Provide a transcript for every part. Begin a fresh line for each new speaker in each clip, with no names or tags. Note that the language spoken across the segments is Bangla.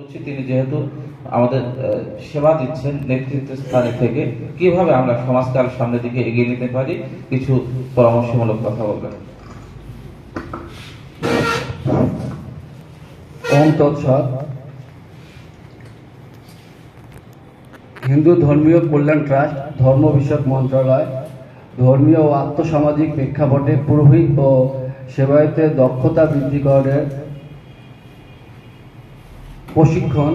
বলছি তিনি যেহেতু আমাদের সেবা দিচ্ছেন নেতৃত্ব স্থানে থেকে কিভাবে আমরা সমাজকে আর সামনের দিকে এগিয়ে নিতে পারি কিছু পরামর্শমূলক কথা বলবেন
ওম তৎসৎ হিন্দু ধর্মীয় কল্যাণ ট্রাস্ট ধর্ম বিষয়ক মন্ত্রণালয় ধর্মীয় ও আত্মসামাজিক প্রেক্ষাপটে পুরোহিত ও সেবায়তে দক্ষতা বৃদ্ধিকরণের প্রশিক্ষণ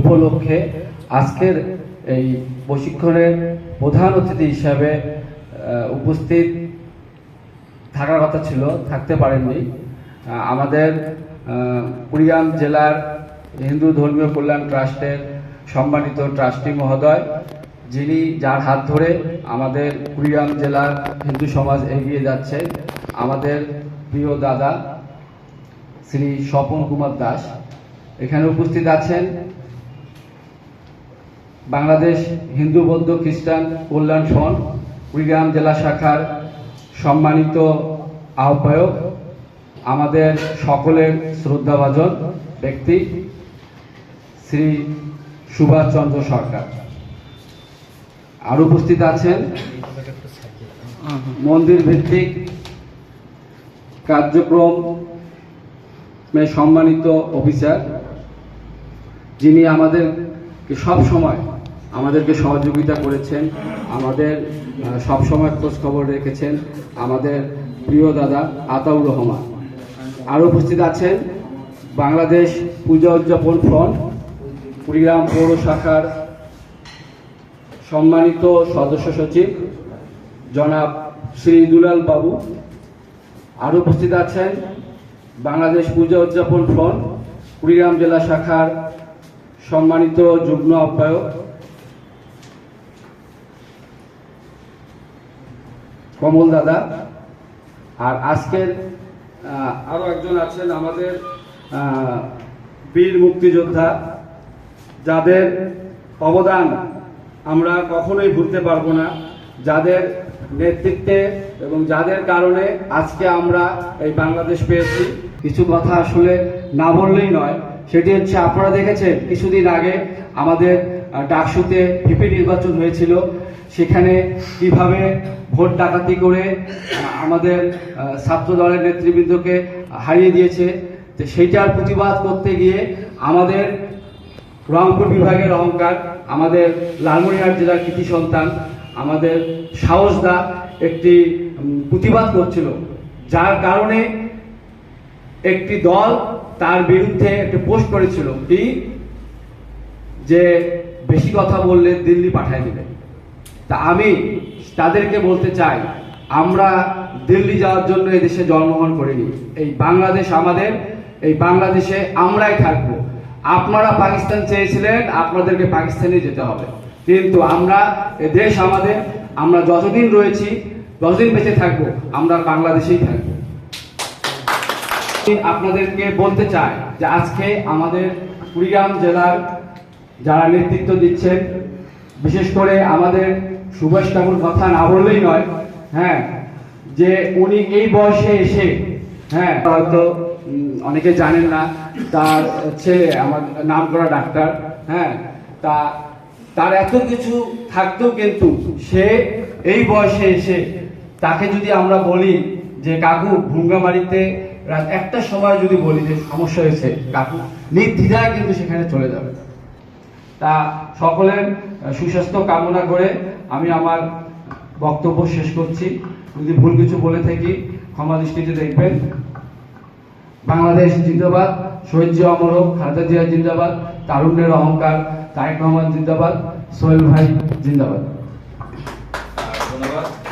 উপলক্ষে আজকের এই প্রশিক্ষণের প্রধান অতিথি হিসাবে উপস্থিত থাকার কথা ছিল থাকতে পারেননি আমাদের কুড়িগ্রাম জেলার হিন্দু ধর্মীয় কল্যাণ ট্রাস্টের সম্মানিত ট্রাস্টি মহোদয় যিনি যার হাত ধরে আমাদের কুড়িগ্রাম জেলার হিন্দু সমাজ এগিয়ে যাচ্ছে আমাদের প্রিয় দাদা শ্রী স্বপন কুমার দাস এখানে উপস্থিত আছেন বাংলাদেশ হিন্দু বৌদ্ধ খ্রিস্টান কল্যাণ সন কুড়িগ্রাম জেলা শাখার সম্মানিত আহ্বায়ক আমাদের সকলের শ্রদ্ধাভাজন ব্যক্তি শ্রী সুভাষচন্দ্র সরকার আর উপস্থিত আছেন মন্দির ভিত্তিক কার্যক্রম সম্মানিত অফিসার যিনি আমাদেরকে সব সময় আমাদেরকে সহযোগিতা করেছেন আমাদের সব সময় খোঁজ খবর রেখেছেন আমাদের প্রিয় দাদা আতাউর রহমান আরও উপস্থিত আছেন বাংলাদেশ পূজা উদযাপন ফ্রন্ট কুড়িগ্রাম পৌর শাখার সম্মানিত সদস্য সচিব জনাব শ্রী দুলাল বাবু আরও উপস্থিত আছেন বাংলাদেশ পূজা উদযাপন ফ্রন্ট কুড়িগ্রাম জেলা শাখার সম্মানিত যুগ্ম আহ্বায়ক কমল দাদা আর আজকের আরও একজন আছেন আমাদের বীর মুক্তিযোদ্ধা যাদের অবদান আমরা কখনোই ভুলতে পারবো না যাদের নেতৃত্বে এবং যাদের কারণে আজকে আমরা এই বাংলাদেশ পেয়েছি কিছু কথা আসলে না বললেই নয় সেটি হচ্ছে আপনারা দেখেছেন কিছুদিন আগে আমাদের ডাকসুতে ভিপি নির্বাচন হয়েছিল সেখানে কিভাবে ভোট ডাকাতি করে আমাদের ছাত্র দলের নেতৃবৃন্দকে হারিয়ে দিয়েছে তো সেইটার প্রতিবাদ করতে গিয়ে আমাদের রংপুর বিভাগের অহংকার আমাদের লালমনিহাট জেলার কৃতি সন্তান আমাদের সাহসদা একটি প্রতিবাদ করছিল যার কারণে একটি দল তার বিরুদ্ধে একটা পোস্ট করেছিল কি যে বেশি কথা বললে দিল্লি পাঠায় দিবে তা আমি তাদেরকে বলতে চাই আমরা দিল্লি যাওয়ার জন্য এদেশে জন্মগ্রহণ করিনি এই বাংলাদেশ আমাদের এই বাংলাদেশে আমরাই থাকব আপনারা পাকিস্তান চেয়েছিলেন আপনাদেরকে পাকিস্তানে যেতে হবে কিন্তু আমরা এ দেশ আমাদের আমরা যতদিন রয়েছি যতদিন বেঁচে থাকবো আমরা বাংলাদেশেই থাকবো আপনাদেরকে বলতে চাই যে আজকে আমাদের কুড়িগ্রাম জেলার যারা নেতৃত্ব দিচ্ছেন বিশেষ করে আমাদের সুভাষ ঠাকুর কথা না বললেই নয় হ্যাঁ যে উনি এই বয়সে এসে হ্যাঁ হয়তো অনেকে জানেন না তার ছেলে আমার নাম করা ডাক্তার হ্যাঁ তা তার এত কিছু থাকতেও কিন্তু সে এই বয়সে এসে তাকে যদি আমরা বলি যে কাকু ভুঙ্গামারিতে রাত একটা সময় যদি বলি যে সমস্যা হয়েছে কাকুনা নির্দ্বিধায় কিন্তু সেখানে চলে যাবে তা সকলের সুস্বাস্থ্য কামনা করে আমি আমার বক্তব্য শেষ করছি যদি ভুল কিছু বলে থাকি ক্ষমা দৃষ্টিতে দেখবেন বাংলাদেশ জিন্দাবাদ শহীদ জিয়া অমর খালেদা জিয়া জিন্দাবাদ তারুণ্যের অহংকার তারেক রহমান জিন্দাবাদ সোহেল ভাই জিন্দাবাদ ধন্যবাদ